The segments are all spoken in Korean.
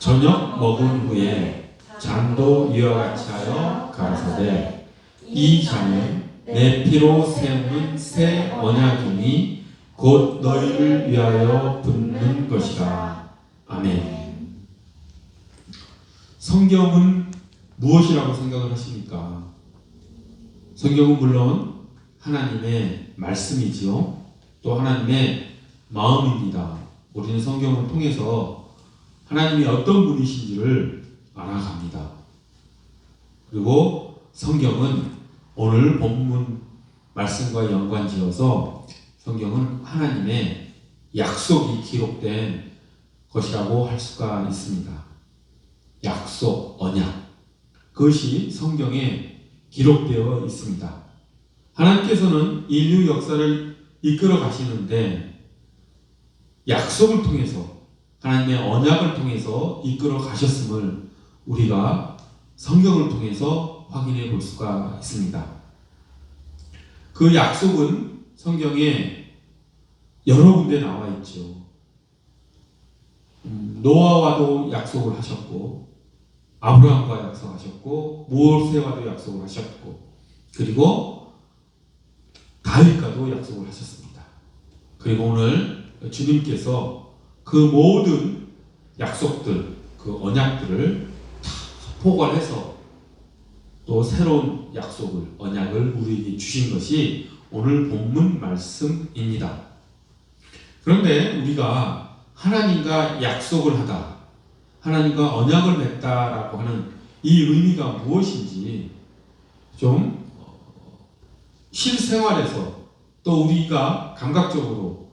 저녁 먹은 후에 잔도 이와 같이 하여 가라사대 이 잔은 내 피로 세우는 새 언약이니 곧 너희를 위하여 붓는 것이라. 아멘. 성경은 무엇이라고 생각을 하십니까? 성경은 물론 하나님의 말씀이지요. 또 하나님의 마음입니다. 우리는 성경을 통해서 하나님이 어떤 분이신지를 알아갑니다. 그리고 성경은 오늘 본문 말씀과 연관지어서 성경은 하나님의 약속이 기록된 것이라고 할 수가 있습니다. 약속, 언약. 그것이 성경에 기록되어 있습니다. 하나님께서는 인류 역사를 이끌어 가시는데 약속을 통해서 하나님의 언약을 통해서 이끌어 가셨음을 우리가 성경을 통해서 확인해 볼 수가 있습니다. 그 약속은 성경에 여러 군데 나와 있죠. 음, 노아와도 약속을 하셨고, 아브라함과 약속하셨고, 모세와도 약속을 하셨고, 그리고 다윗과도 약속을 하셨습니다. 그리고 오늘 주님께서 그 모든 약속들, 그 언약들을 다 포괄해서 또 새로운 약속을, 언약을 우리에게 주신 것이 오늘 본문 말씀입니다. 그런데 우리가 하나님과 약속을 하다, 하나님과 언약을 맺다라고 하는 이 의미가 무엇인지 좀 어, 실생활에서 또 우리가 감각적으로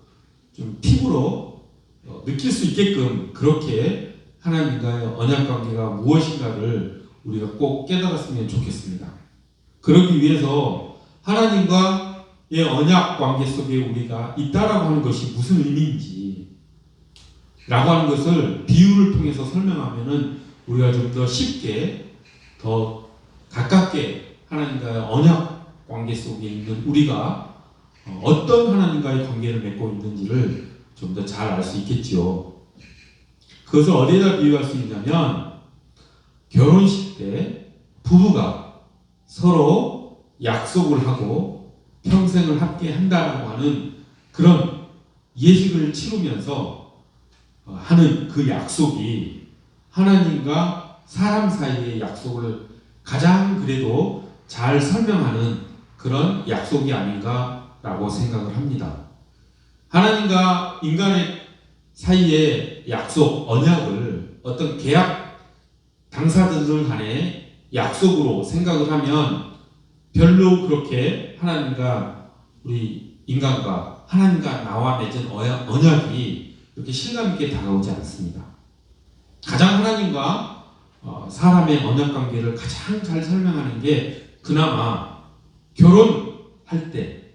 좀 어, 느낄 수 있게끔 그렇게 하나님과의 언약 관계가 무엇인가를 우리가 꼭 깨달았으면 좋겠습니다. 그러기 위해서 하나님과의 언약 관계 속에 우리가 있다라고 하는 것이 무슨 의미인지 라고 하는 것을 비유를 통해서 설명하면은 우리가 좀 더 쉽게 더 가깝게 하나님과의 언약 관계 속에 있는 우리가 어, 어떤 하나님과의 관계를 맺고 있는지를 좀 더 잘 알 수 있겠지요. 그것을 어디에다 비유할 수 있냐면 결혼식 때 부부가 서로 약속을 하고 평생을 함께 한다라고 하는 그런 예식을 치르면서 어, 하는 그 약속이 하나님과 사람 사이의 약속을 가장 그래도 잘 설명하는 그런 약속이 아닌가라고 생각을 합니다. 하나님과 인간의 사이의 약속, 언약을 어떤 계약 당사자들 간의 약속으로 생각을 하면 별로 그렇게 하나님과 우리 인간과 하나님과 나와 맺은 언약- 언약이 그렇게 실감있게 다가오지 않습니다. 가장 하나님과 어, 사람의 언약 관계를 가장 잘 설명하는 게 그나마 결혼할 때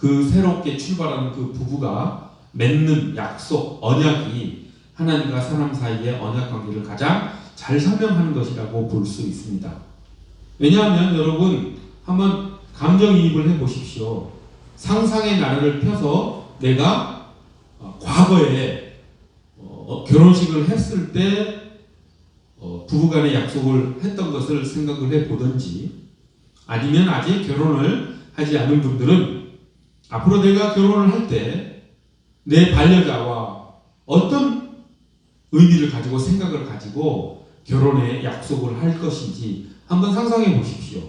그 새롭게 출발하는 그 부부가 맺는 약속, 언약이 하나님과 사람 사이의 언약 관계를 가장 잘 설명하는 것이라고 볼 수 있습니다. 왜냐하면 여러분 한번 감정이입을 해 보십시오. 상상의 나래를 펴서 내가 어, 과거에 어, 결혼식을 했을 때 어, 부부간의 약속을 했던 것을 생각을 해 보든지 아니면 아직 결혼을 하지 않은 분들은 앞으로 내가 결혼을 할 때 내 반려자와 어떤 의미를 가지고 생각을 가지고 결혼에 약속을 할 것인지 한번 상상해 보십시오.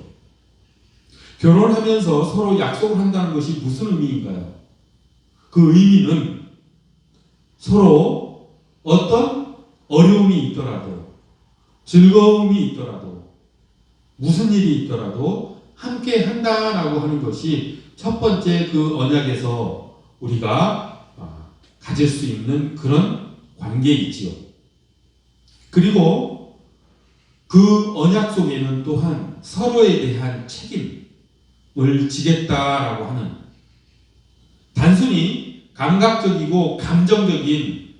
결혼하면서 서로 약속을 한다는 것이 무슨 의미인가요? 그 의미는 서로 어떤 어려움이 있더라도 즐거움이 있더라도 무슨 일이 있더라도 함께 한다라고 하는 것이 첫 번째 그 언약에서 우리가 아, 가질 수 있는 그런 관계이지요. 그리고 그 언약 속에는 또한 서로에 대한 책임을 지겠다라고 하는 단순히 감각적이고 감정적인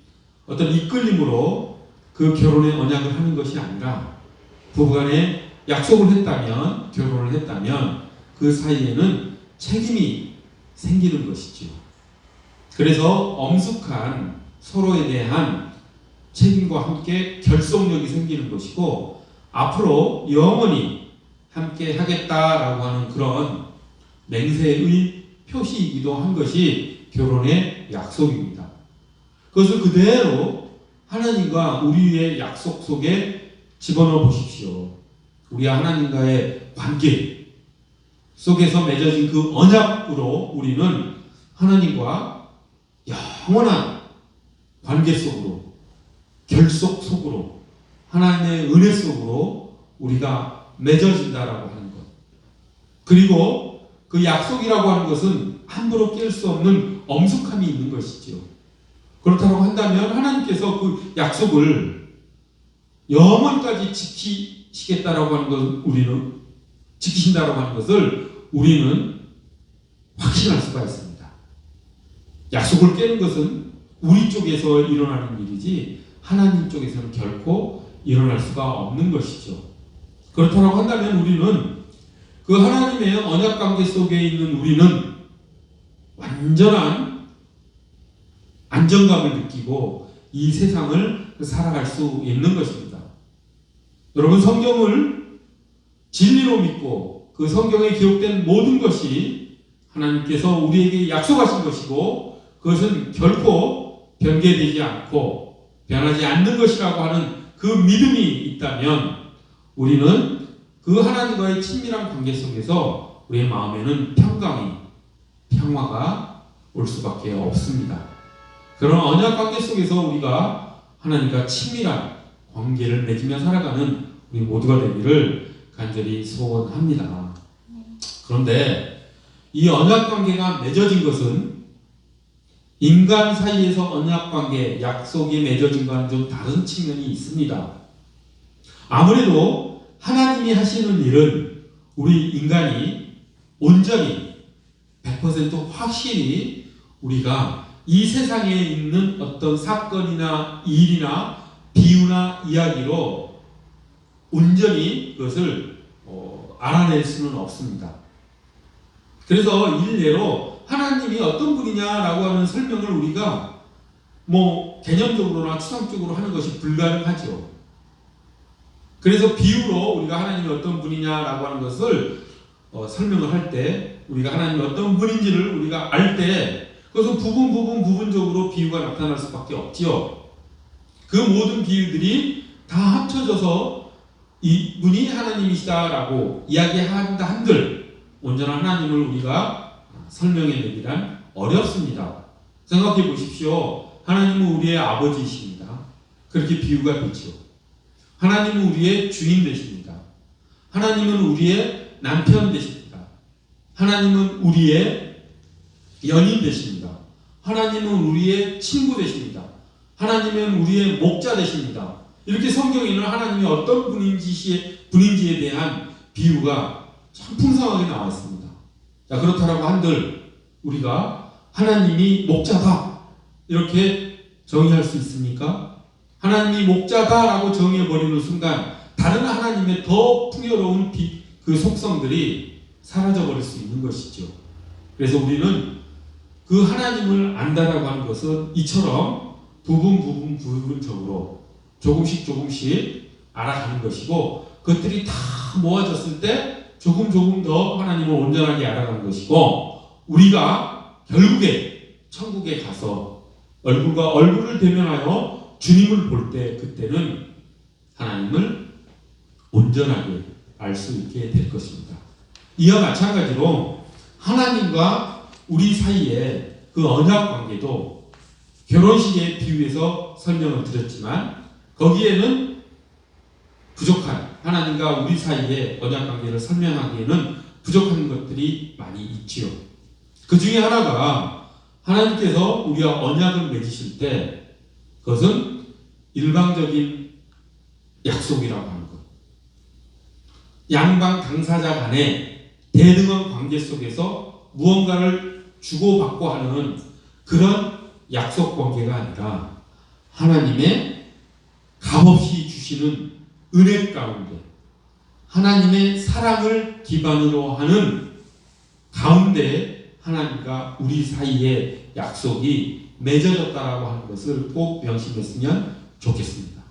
어떤 이끌림으로 그 결혼의 언약을 하는 것이 아니라 부부간에 약속을 했다면 결혼을 했다면 그 사이에는 책임이 생기는 것이지요. 그래서 엄숙한 서로에 대한 책임과 함께 결속을 것이고 앞으로 영원히 함께 하겠다라고 하는 그런 맹세의 표시이기도 한 것이 결혼의 약속입니다. 그것을 그대로 하나님과 우리의 약속 속에 집어넣어 보십시오. 우리와 하나님과의 관계 속에서 맺어진 그 언약으로 우리는 하나님과 영원한 관계 속으로 결속 속으로 하나님의 은혜 속으로 우리가 맺어진다라고 하는 것. 그리고 그 약속이라고 하는 것은 함부로 깰 수 없는 엄숙함이 있는 것이지요. 그렇다고 한다면 하나님께서 그 약속을 영원까지 지키시겠다라고 하는 것 우리는 지키신다라고 하는 것을 우리는 확신할 수가 있습니다. 약속을 깨는 것은 우리 쪽에서 일어나는 일이지 하나님 쪽에서는 결코 일어날 수가 없는 것이죠. 그렇다고 한다면 우리는 그 하나님의 언약 관계 속에 있는 우리는 완전한 안정감을 느끼고 이 세상을 살아갈 수 있는 것입니다. 여러분 성경을 진리로 믿고 그 성경에 기록된 모든 것이 하나님께서 우리에게 약속하신 것이고 그것은 결코 변개되지 않고 변하지 않는 것이라고 하는 그 믿음이 있다면 우리는 그 하나님과의 친밀한 관계 속에서 우리의 마음에는 평강이 평화가 올 수밖에 없습니다. 그런 언약 관계 속에서 우리가 하나님과 친밀한 관계를 맺으며 살아가는 우리 모두가 되기를 간절히 소원합니다. 그런데 이 언약 관계가 맺어진 것은 인간 사이에서 언약 관계, 약속이 맺어진 것과는 좀 다른 측면이 있습니다. 아무래도 하나님이 하시는 일은 우리 인간이 온전히 100% 확실히 우리가 이 세상에 있는 어떤 사건이나 일이나 비유나 이야기로 온전히 그것을 어, 알아낼 수는 없습니다. 그래서 일례로 하나님이 어떤 분이냐라고 하는 설명을 우리가 뭐 개념적으로나 추상적으로 하는 것이 불가능하죠. 그래서 비유로 우리가 하나님이 어떤 분이냐라고 하는 것을 어, 설명을 할 때 우리가 하나님이 어떤 분인지를 우리가 알 때 그것은 부분 부분 부분적으로 비유가 나타날 수밖에 없지요. 그 모든 비유들이 다 합쳐져서 이분이 하나님이시다라고 이야기한다 한들 온전한 하나님을 우리가 설명해내기란 어렵습니다. 생각해 보십시오. 하나님은 우리의 아버지이십니다. 그렇게 비유가 되죠. 하나님은 우리의 주인 되십니다. 하나님은 우리의 남편 되십니다. 하나님은 우리의 연인 되십니다. 하나님은 우리의 친구 되십니다. 하나님은 우리의 목자 되십니다. 이렇게 성경에는 하나님이 어떤 분인지, 분인지에 대한 비유가 참 풍성하게 나와 있습니다. 자, 그렇다라고 한들 우리가 하나님이 목자다. 이렇게 정의할 수 있습니까? 하나님이 목자다라고 정의해버리는 순간 다른 하나님의 더 풍요로운 비, 그 속성들이 사라져버릴 수 있는 것이죠. 그래서 우리는 그 하나님을 안다라고 하는 것은 이처럼 부분 부분 부분적으로 조금씩 조금씩 알아가는 것이고 그것들이 다 모아졌을 때 조금 조금 더 하나님을 온전하게 알아가는 것이고 우리가 결국에 천국에 가서 얼굴과 얼굴을 대면하여 주님을 볼 때 그때는 하나님을 온전하게 알 수 있게 될 것입니다. 이와 마찬가지로 하나님과 우리 사이에 그 언약 관계도 결혼식의 비유에서 설명을 드렸지만 거기에는 부족한 하나님과 우리 사이의 언약 관계를 설명하기에는 부족한 것들이 많이 있지요. 그 중에 하나가 하나님께서 우리와 언약을 맺으실 때 그것은 일방적인 약속이라고 하는 것. 양방 당사자 간의 대등한 관계 속에서 무언가를 주고받고 하는 그런 약속 관계가 아니라 하나님의 값없이 주시는 은혜 가운데 하나님의 사랑을 기반으로 하는 가운데 하나님과 우리 사이에 약속이 맺어졌다라고 하는 것을 꼭 명심했으면 좋겠습니다.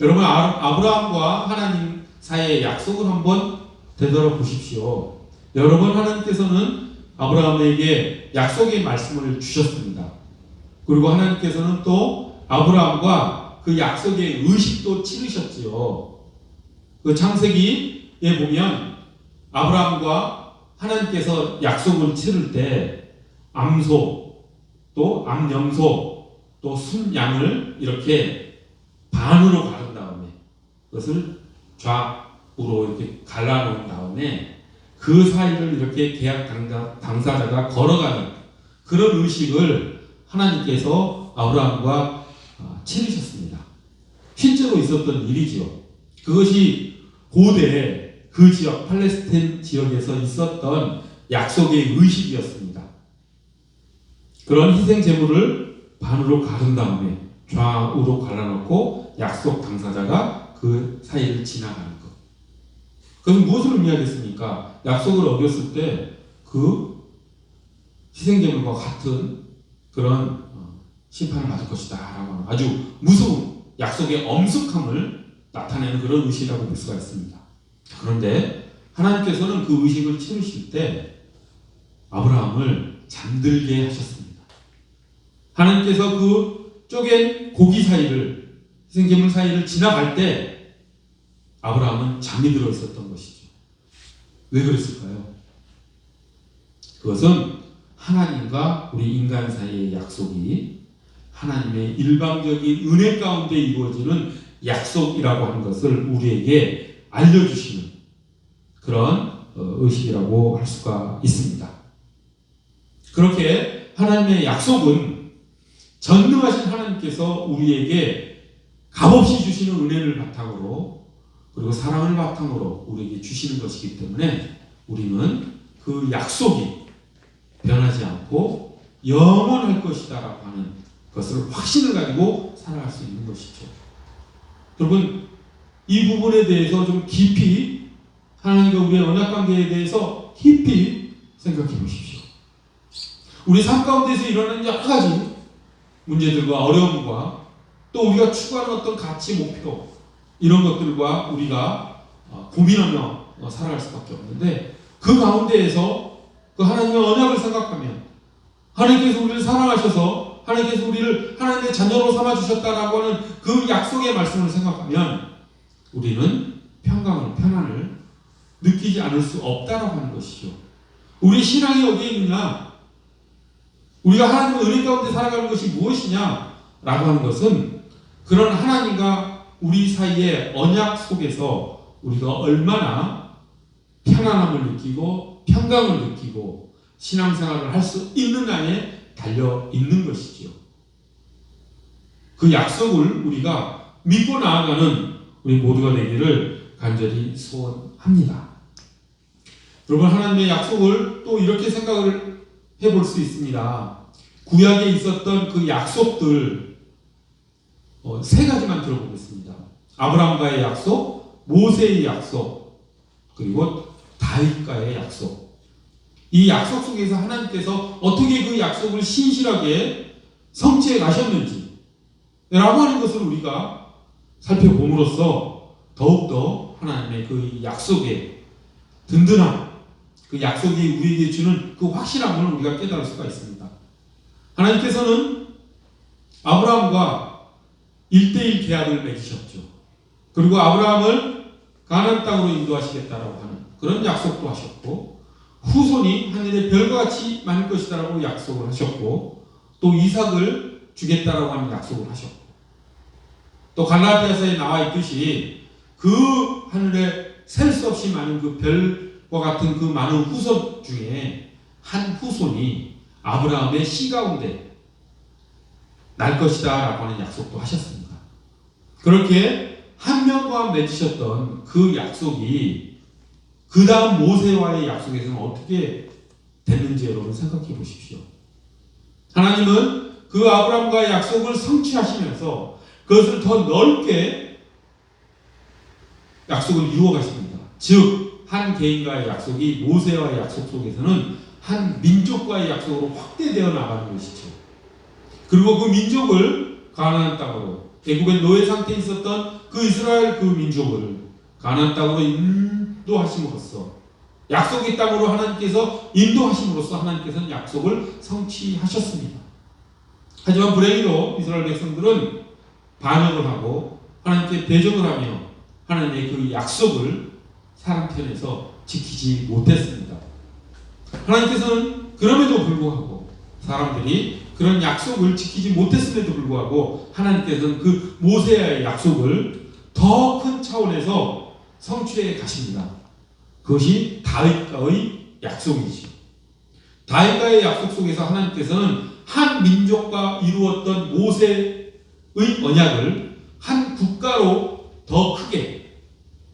여러분 아- 아브라함과 하나님 사이의 약속을 한번 되돌아 보십시오. 여러 번 하나님께서는 아브라함에게 약속의 말씀을 주셨습니다. 그리고 하나님께서는 또 아브라함과 그 약속의 의식도 치르셨지요. 그 창세기에 보면 아브라함과 하나님께서 약속을 치를 때 암소 또 암염소 또 순양을 이렇게 반으로 가른 다음에 그것을 좌우로 이렇게 갈라놓은 다음에 그 사이를 이렇게 계약 당사, 당사자가 걸어가는 그런 의식을 하나님께서 아브라함과 아, 치르셨습니다. 실제로 있었던 일이지요. 그것이 고대 그 지역 팔레스틴 지역에서 있었던 약속의 의식이었습니다. 그런 희생 제물을 반으로 가른 다음에 좌우로 갈라놓고 약속 당사자가 그 사이를 지나가는 것. 그것은 무엇을 의미하겠습니까? 약속을 어겼을 때 그 희생 제물과 같은 그런 어, 심판을 받을 것이다 라고 하는 아주 무서운 약속의 엄숙함을 나타내는 그런 의식이라고 볼 수가 있습니다. 그런데 하나님께서는 그 의식을 치르실 때 아브라함을 잠들게 하셨습니다. 하나님께서 그 쪼갠 고기 사이를 희생제물 사이를 지나갈 때 아브라함은 잠이 들어 있었던 것이죠. 왜 그랬을까요? 그것은 하나님과 우리 인간 사이의 약속이 하나님의 일방적인 은혜 가운데 이루어지는 약속이라고 하는 것을 우리에게 알려주시는 그런 어, 의식이라고 할 수가 있습니다. 그렇게 하나님의 약속은 전능하신 하나님께서 우리에게 값없이 주시는 은혜를 바탕으로 그리고 사랑을 바탕으로 우리에게 주시는 것이기 때문에 우리는 그 약속이 변하지 않고 영원할 것이다라고 하는 것을 확신을 가지고 살아갈 수 있는 것이죠. 여러분 이 부분에 대해서 좀 깊이 하나님과 우리의 언약 관계에 대해서 깊이 생각해 보십시오. 우리 삶 가운데서 일어나는 여러 가지 문제들과 어려움과 또 우리가 추구하는 어떤 가치 목표 이런 것들과 우리가 어, 고민하며 어, 살아갈 수밖에 없는데 그 가운데에서 그 하나님의 언약을 생각하면 하나님께서 우리를 사랑하셔서 하나님께서 우리를 하나님의 자녀로 삼아 주셨다라고 하는 그 약속의 말씀을 생각하면 우리는 평강을 편안을 느끼지 않을 수 없다라고 하는 것이죠. 우리 신앙이 어디에 있느냐? 우리가 하나님의 은혜 가운데 살아가는 것이 무엇이냐라고 하는 것은 그런 하나님과 우리 사이의 언약 속에서 우리가 얼마나 편안함을 느끼고 평강을 느끼고 신앙생활을 할 수 있느냐에 달려 있는 것이지요. 그 약속을 우리가 믿고 나아가는 우리 모두가 되기를 간절히 소원합니다. 여러분 하나님의 약속을 또 이렇게 생각을 해볼 수 있습니다. 구약에 있었던 그 약속들 어, 세 가지만 들어보겠습니다. 아브라함과의 약속, 모세의 약속, 그리고 다윗과의 약속. 이 약속 속에서 하나님께서 어떻게 그 약속을 신실하게 성취해 가셨는지 라고 하는 것을 우리가 살펴봄으로써 더욱더 하나님의 그 약속의 든든함, 그 약속이 우리에게 주는 그 확실함을 우리가 깨달을 수가 있습니다. 하나님께서는 아브라함과 1대1 계약을 맺으셨죠. 그리고 아브라함을 가나안 땅으로 인도하시겠다라고 하는 그런 약속도 하셨고 후손이 하늘의 별과 같이 많을 것이다라고 약속을 하셨고 또 이삭을 주겠다라고 하는 약속을 하셨고 또 갈라디아서에 나와 있듯이 그 하늘에 셀 수 없이 많은 그 별과 같은 그 많은 후손 중에 한 후손이 아브라함의 씨 가운데 날 것이다라고 하는 약속도 하셨습니다. 그렇게 한 명과 맺으셨던 그 약속이 그 다음 모세와의 약속에서는 어떻게 됐는지 여러분 생각해 보십시오. 하나님은 그 아브라함과의 약속을 성취하시면서 그것을 더 넓게 약속을 이루어 가십니다. 즉, 한 개인과의 약속이 모세와의 약속 속에서는 한 민족과의 약속으로 확대되어 나가는 것이죠. 그리고 그 민족을 가나안 땅으로 애굽의 노예 상태에 있었던 그 이스라엘 그 민족을 가나안 땅으로 인 도하심으로써 약속의 땅으로 하나님께서 인도하심으로써 하나님께서는 약속을 성취하셨습니다. 하지만 불행히도 이스라엘 백성들은 반역을 하고 하나님께 대적을 하며 하나님의 그 약속을 사람 편에서 지키지 못했습니다. 하나님께서는 그럼에도 불구하고 사람들이 그런 약속을 지키지 못했음에도 불구하고 하나님께서는 그 모세의 약속을 더 큰 차원에서 성취해 가십니다. 그것이 다윗과의 약속이지. 다윗과의 약속 속에서 하나님께서는 한 민족과 이루었던 모세의 언약을 한 국가로 더 크게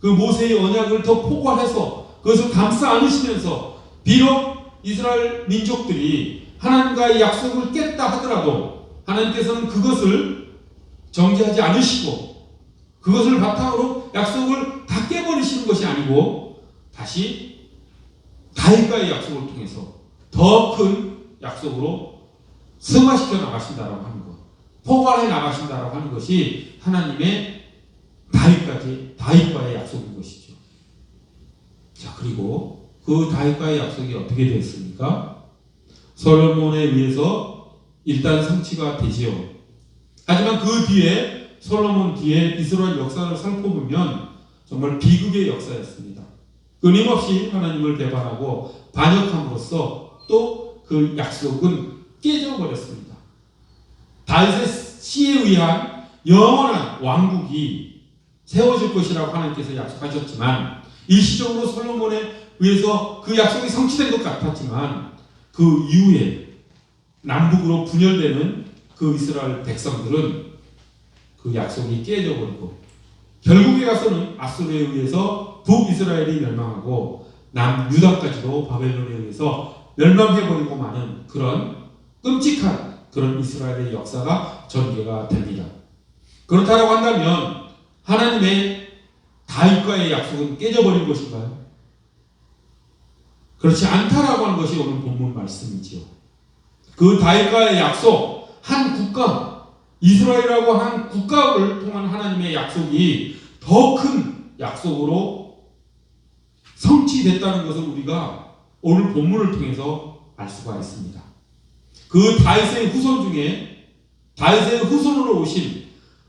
그 모세의 언약을 더 포괄해서 그것을 감싸 안으시면서 비록 이스라엘 민족들이 하나님과의 약속을 깼다 하더라도 하나님께서는 그것을 정지하지 않으시고 그것을 바탕으로 아니고 다시 다윗과의 약속을 통해서 더 큰 약속으로 승화시켜 나가신다라고 하는 것, 포괄해 나가신다라고 하는 것이 하나님의 다윗까지 다윗과의 약속인 것이죠. 자 그리고 그 다윗과의 약속이 어떻게 되었습니까? 솔로몬에 의해서 일단 성취가 되지요. 하지만 그 뒤에 솔로몬 뒤에 이스라엘 역사를 살펴보면 정말 비극의 역사였습니다. 끊임없이 하나님을 배반하고 반역함으로써 또 그 약속은 깨져버렸습니다. 다윗의 시에 의한 영원한 왕국이 세워질 것이라고 하나님께서 약속하셨지만 일시적으로 솔로몬에 의해서 그 약속이 성취된 것 같았지만 그 이후에 남북으로 분열되는 그 이스라엘 백성들은 그 약속이 깨져버리고 결국에 가서는 아수르에 의해서 북이스라엘이 멸망하고 남유다까지도 바벨론에 의해서 멸망해버리고 마는 그런 끔찍한 그런 이스라엘의 역사가 전개가 됩니다. 그렇다고 한다면 하나님의 다윗과의 약속은 깨져버린 것인가요? 그렇지 않다라고 하는 것이 오늘 본문 말씀이지요. 그 다윗과의 약속, 한 국가, 이스라엘이라고 한 국가를 통한 하나님의 약속이 더 큰 약속으로 성취됐다는 것을 우리가 오늘 본문을 통해서 알 수가 있습니다. 그 다윗의 후손 중에 다윗의 후손으로 오신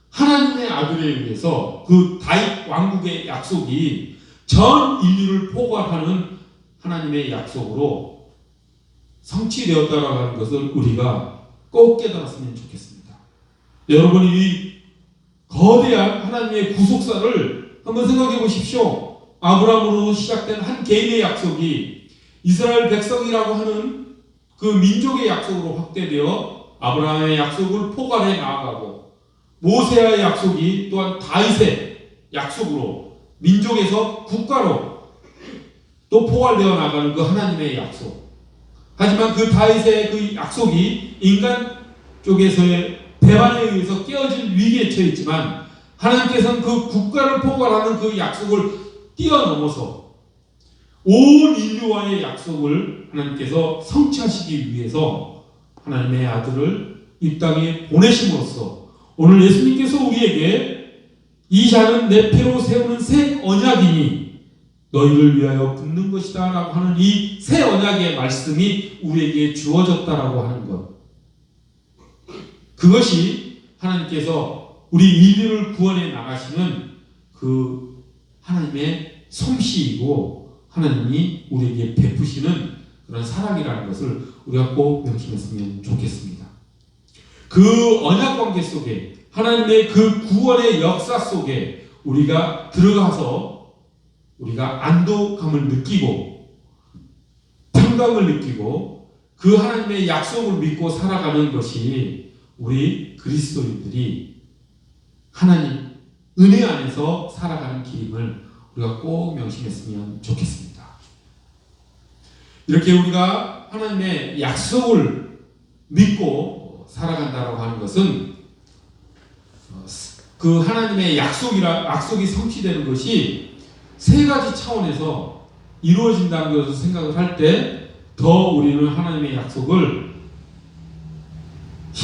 하나님의 아들에 의해서 그 다윗 왕국의 약속이 전 인류를 포괄하는 하나님의 약속으로 성취되었다라고 하는 것을 우리가 꼭 깨달았으면 좋겠습니다. 여러분이 이 거대한 하나님의 구속사를 한번 생각해 보십시오. 아브라함으로 시작된 한 개인의 약속이 이스라엘 백성이라고 하는 그 민족의 약속으로 확대되어 아브라함의 약속을 포괄해 나아가고 모세와의 약속이 또한 다윗의 약속으로 민족에서 국가로 또 포괄되어 나가는 그 하나님의 약속. 하지만 그 다윗의 그 약속이 인간 쪽에서의 배반에 의해서 깨어진 위기에 처했지만 하나님께서는 그 국가를 포괄하는 그 약속을 뛰어넘어서 온 인류와의 약속을 하나님께서 성취하시기 위해서 하나님의 아들을 이 땅에 보내심으로써 오늘 예수님께서 우리에게 이 자는 내 피로 세우는 새 언약이니 너희를 위하여 붙는 것이다 라고 하는 이 새 언약의 말씀이 우리에게 주어졌다라고 하는 것 그것이 하나님께서 우리 인류를 구원해 나가시는 그 하나님의 솜씨이고 하나님이 우리에게 베푸시는 그런 사랑이라는 것을 우리가 꼭 명심했으면 좋겠습니다. 그 언약 관계 속에 하나님의 그 구원의 역사 속에 우리가 들어가서 우리가 안도감을 느끼고 평강을 느끼고 그 하나님의 약속을 믿고 살아가는 것이 우리 그리스도인들이 하나님 은혜 안에서 살아가는 길임을 우리가 꼭 명심했으면 좋겠습니다. 이렇게 우리가 하나님의 약속을 믿고 살아간다고 하는 것은 그 하나님의 약속이라 약속이 성취되는 것이 세 가지 차원에서 이루어진다는 것을 생각을 할 때 더 우리는 하나님의 약속을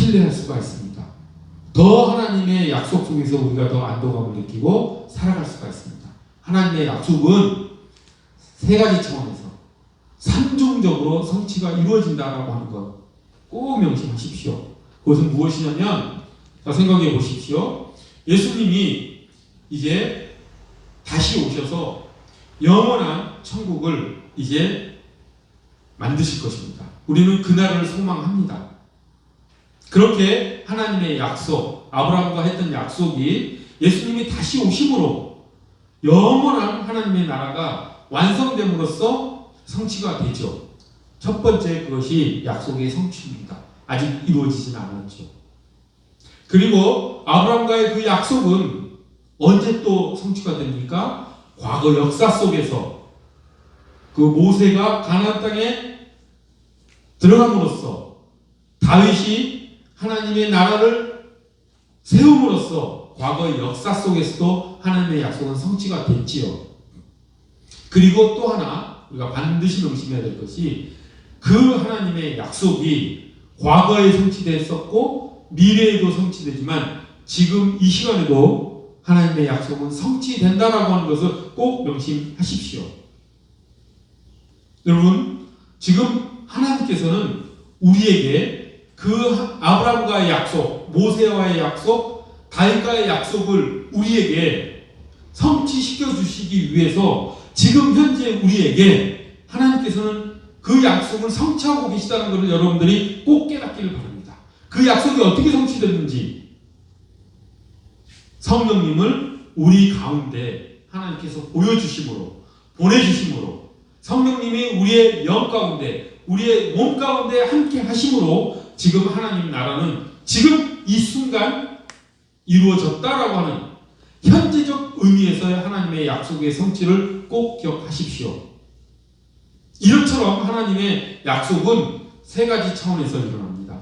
신뢰할 수가 있습니다. 더 하나님의 약속 속에서 우리가 더 안도감을 느끼고 살아갈 수가 있습니다. 하나님의 약속은 세 가지 차원에서 삼중적으로 성취가 이루어진다라고 하는 것 꼭 명심하십시오. 그것은 무엇이냐면 자 생각해 보십시오. 예수님이 이제 다시 오셔서 영원한 천국을 이제 만드실 것입니다. 우리는 그날을 소망합니다. 그렇게 하나님의 약속, 아브라함과 했던 약속이 예수님이 다시 오심으로 영원한 하나님의 나라가 완성됨으로써 성취가 되죠. 첫 번째 그것이 약속의 성취입니다. 아직 이루어지진 않았죠. 그리고 아브라함과의 그 약속은 언제 또 성취가 됩니까? 과거 역사 속에서 그 모세가 가나안 땅에 들어감으로써 다윗이 하나님의 나라를 세움으로써 과거의 역사 속에서도 하나님의 약속은 성취가 됐지요. 그리고 또 하나 우리가 반드시 명심해야 될 것이 그 하나님의 약속이 과거에 성취됐었고 미래에도 성취되지만 지금 이 시간에도 하나님의 약속은 성취된다라고 하는 것을 꼭 명심하십시오. 여러분 지금 하나님께서는 우리에게 그 아브라함과의 약속, 모세와의 약속, 다윗과의 약속을 우리에게 성취시켜 주시기 위해서 지금 현재 우리에게 하나님께서는 그 약속을 성취하고 계시다는 것을 여러분들이 꼭 깨닫기를 바랍니다. 그 약속이 어떻게 성취됐는지 성령님을 우리 가운데 하나님께서 보여주심으로 보내주심으로 성령님이 우리의 영 가운데 우리의 몸 가운데 함께 하심으로 지금 하나님 나라는 지금 이 순간 이루어졌다라고 하는 현재적 의미에서의 하나님의 약속의 성취를 꼭 기억하십시오. 이것처럼 하나님의 약속은 세 가지 차원에서 일어납니다.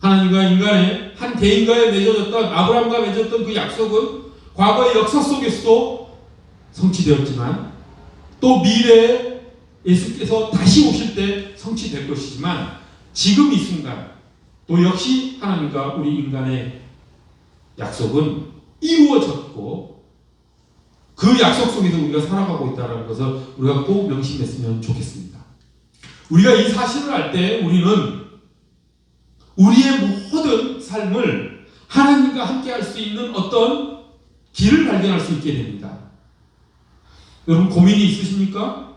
하나님과 인간의 한 개인과의 맺어졌던 아브라함과 맺었던 그 약속은 과거의 역사 속에서도 성취되었지만 또 미래에 예수께서 다시 오실 때 성취될 것이지만 지금 이 순간 또 역시 하나님과 우리 인간의 약속은 이루어졌고 그 약속 속에서 우리가 살아가고 있다는 것을 우리가 꼭 명심했으면 좋겠습니다. 우리가 이 사실을 알 때 우리는 우리의 모든 삶을 하나님과 함께 할 수 있는 어떤 길을 발견할 수 있게 됩니다. 여러분 고민이 있으십니까?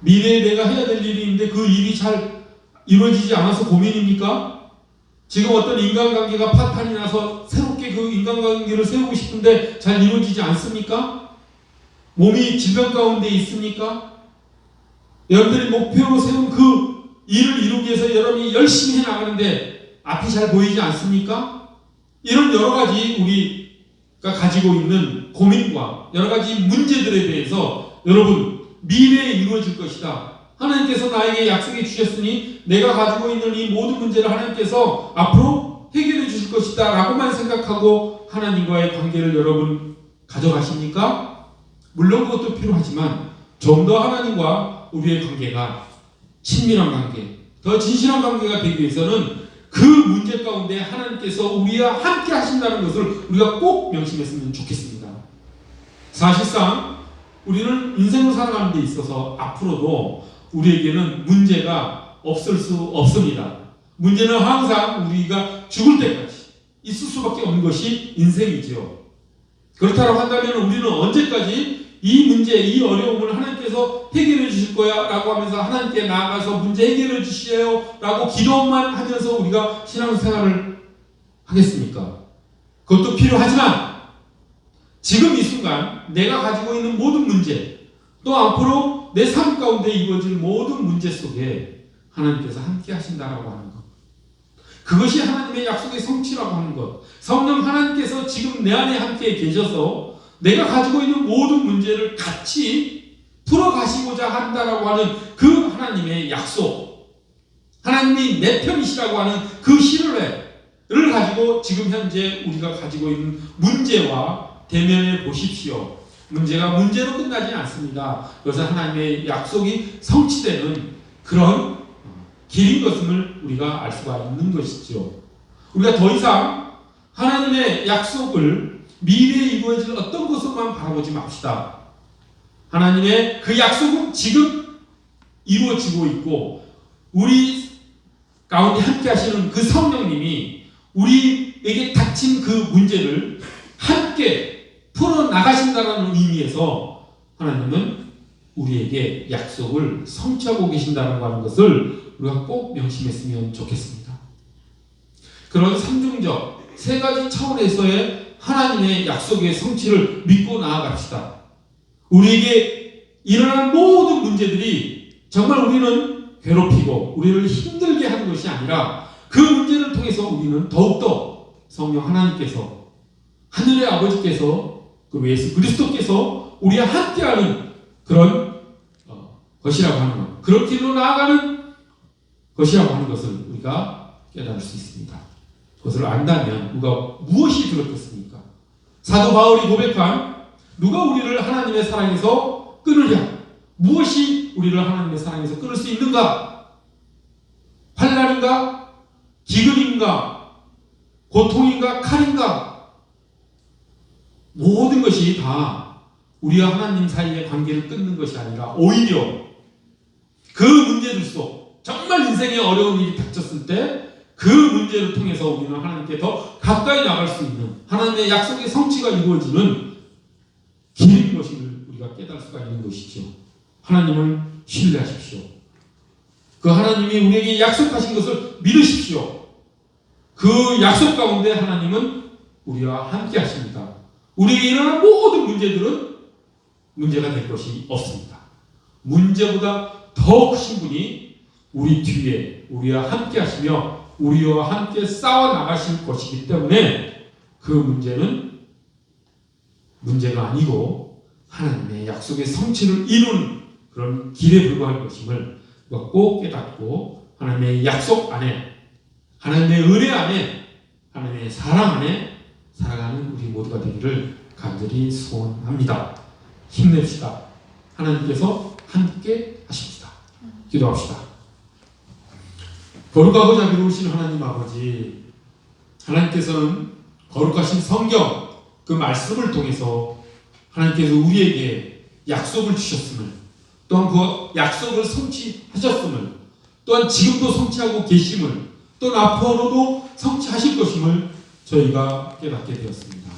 미래에 내가 해야 될 일이 있는데 그 일이 잘 이루어지지 않아서 고민입니까? 지금 어떤 인간관계가 파탄이 나서 새롭게 그 인간관계를 세우고 싶은데 잘 이루어지지 않습니까? 몸이 질병 가운데 있습니까? 여러분들이 목표로 세운 그 일을 이루기 위해서 여러분이 열심히 해 나가는데 앞이 잘 보이지 않습니까? 이런 여러 가지 우리가 가지고 있는 고민과 여러 가지 문제들에 대해서 여러분 미래에 이루어질 것이다. 하나님께서 나에게 약속해 주셨으니 내가 가지고 있는 이 모든 문제를 하나님께서 앞으로 해결해 주실 것이다 라고만 생각하고 하나님과의 관계를 여러분 가져가십니까? 물론 그것도 필요하지만 좀 더 하나님과 우리의 관계가 친밀한 관계, 더 진실한 관계가 되기 위해서는 그 문제 가운데 하나님께서 우리와 함께 하신다는 것을 우리가 꼭 명심했으면 좋겠습니다. 사실상 우리는 인생을 살아가는 데 있어서 앞으로도 우리에게는 문제가 없을 수 없습니다. 문제는 항상 우리가 죽을 때까지 있을 수밖에 없는 것이 인생이지요. 그렇다고 한다면 우리는 언제까지 이 문제, 이 어려움을 하나님께서 해결해 주실 거야 라고 하면서 하나님께 나아가서 문제 해결해 주시에요 라고 기도만 하면서 우리가 신앙생활을 하겠습니까? 그것도 필요하지만 지금 이 순간 내가 가지고 있는 모든 문제 또 앞으로 내 삶 가운데 이루어질 모든 문제 속에 하나님께서 함께 하신다라고 하는 것. 그것이 하나님의 약속의 성취라고 하는 것. 성령 하나님께서 지금 내 안에 함께 계셔서 내가 가지고 있는 모든 문제를 같이 풀어가시고자 한다라고 하는 그 하나님의 약속. 하나님이 내 편이시라고 하는 그 신뢰를 가지고 지금 현재 우리가 가지고 있는 문제와 대면해 보십시오. 문제가 문제로 끝나지 않습니다. 그래서 하나님의 약속이 성취되는 그런 길인 것임을 우리가 알 수가 있는 것이죠. 우리가 더 이상 하나님의 약속을 미래에 이루어질 어떤 것으로만 바라보지 맙시다. 하나님의 그 약속은 지금 이루어지고 있고 우리 가운데 함께 하시는 그 성령님이 우리에게 닥친 그 문제를 함께 풀어 나가신다는 의미에서 하나님은 우리에게 약속을 성취하고 계신다는 것을 우리가 꼭 명심했으면 좋겠습니다. 그런 삼중적 세 가지 차원에서의 하나님의 약속의 성취를 믿고 나아갑시다. 우리에게 일어난 모든 문제들이 정말 우리는 괴롭히고 우리를 힘들게 하는 것이 아니라 그 문제를 통해서 우리는 더욱더 성령 하나님께서 하늘의 아버지께서 그 예수 그리스도께서 우리와 함께하는 그런 어, 것이라고 하는 것, 그런 길로 나아가는 것이라고 하는 것을 우리가 깨달을 수 있습니다. 그것을 안다면 우리가 무엇이 들었겠습니까? 사도 바울이 고백한 누가 우리를 하나님의 사랑에서 끊으랴? 무엇이 우리를 하나님의 사랑에서 끊을 수 있는가? 환란인가? 기근인가? 고통인가? 칼인가? 모든 것이 다 우리와 하나님 사이의 관계를 끊는 것이 아니라 오히려 그 문제들 속 정말 인생에 어려운 일이 닥쳤을 때 그 문제를 통해서 우리는 하나님께 더 가까이 나갈 수 있는 하나님의 약속의 성취가 이루어지는 길인 것을 우리가 깨달을 수가 있는 것이죠. 하나님을 신뢰하십시오. 그 하나님이 우리에게 약속하신 것을 믿으십시오. 그 약속 가운데 하나님은 우리와 함께 하십니다. 우리에게 일어난 모든 문제들은 문제가 될 것이 없습니다. 문제보다 더 크신 분이 우리 뒤에 우리와 함께 하시며 우리와 함께 싸워 나가실 것이기 때문에 그 문제는 문제가 아니고 하나님의 약속의 성취를 이룬 그런 길에 불과할 것임을 꼭 깨닫고 하나님의 약속 안에 하나님의 은혜 안에 하나님의 사랑 안에 살아가는 우리 모두가 되기를 간절히 소원합니다. 힘냅시다. 하나님께서 함께 하십니다. 기도합시다. 거룩하고 자비로우신 하나님 아버지, 하나님께서는 거룩하신 성경, 그 말씀을 통해서 하나님께서 우리에게 약속을 주셨음을, 또한 그 약속을 성취하셨음을, 또한 지금도 성취하고 계심을, 또 앞으로도 성취하실 것임을 저희가 깨닫게 되었습니다.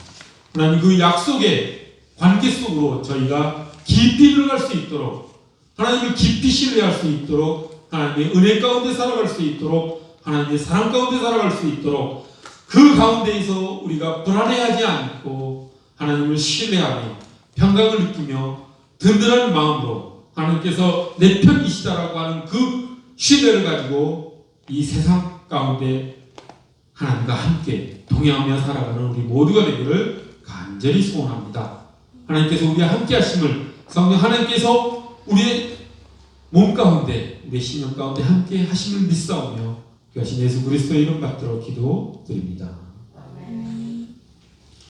하나님 그 약속의 관계 속으로 저희가 깊이 들어갈 수 있도록 하나님을 깊이 신뢰할 수 있도록 하나님의 은혜 가운데 살아갈 수 있도록 하나님의 사랑 가운데 살아갈 수 있도록 그 가운데에서 우리가 불안해하지 않고 하나님을 신뢰하며 평강을 느끼며 든든한 마음으로 하나님께서 내 편이시다라고 하는 그 신뢰를 가지고 이 세상 가운데 하나님과 함께 동행하며 살아가는 우리 모두가 되기를 간절히 소원합니다. 하나님께서 우리와 함께 하심을 성령 하나님께서 우리의 몸 가운데 우리의 신령 가운데 함께 하심을 믿사오며 귀하신 예수 그리스도의 이름 받들어 기도드립니다.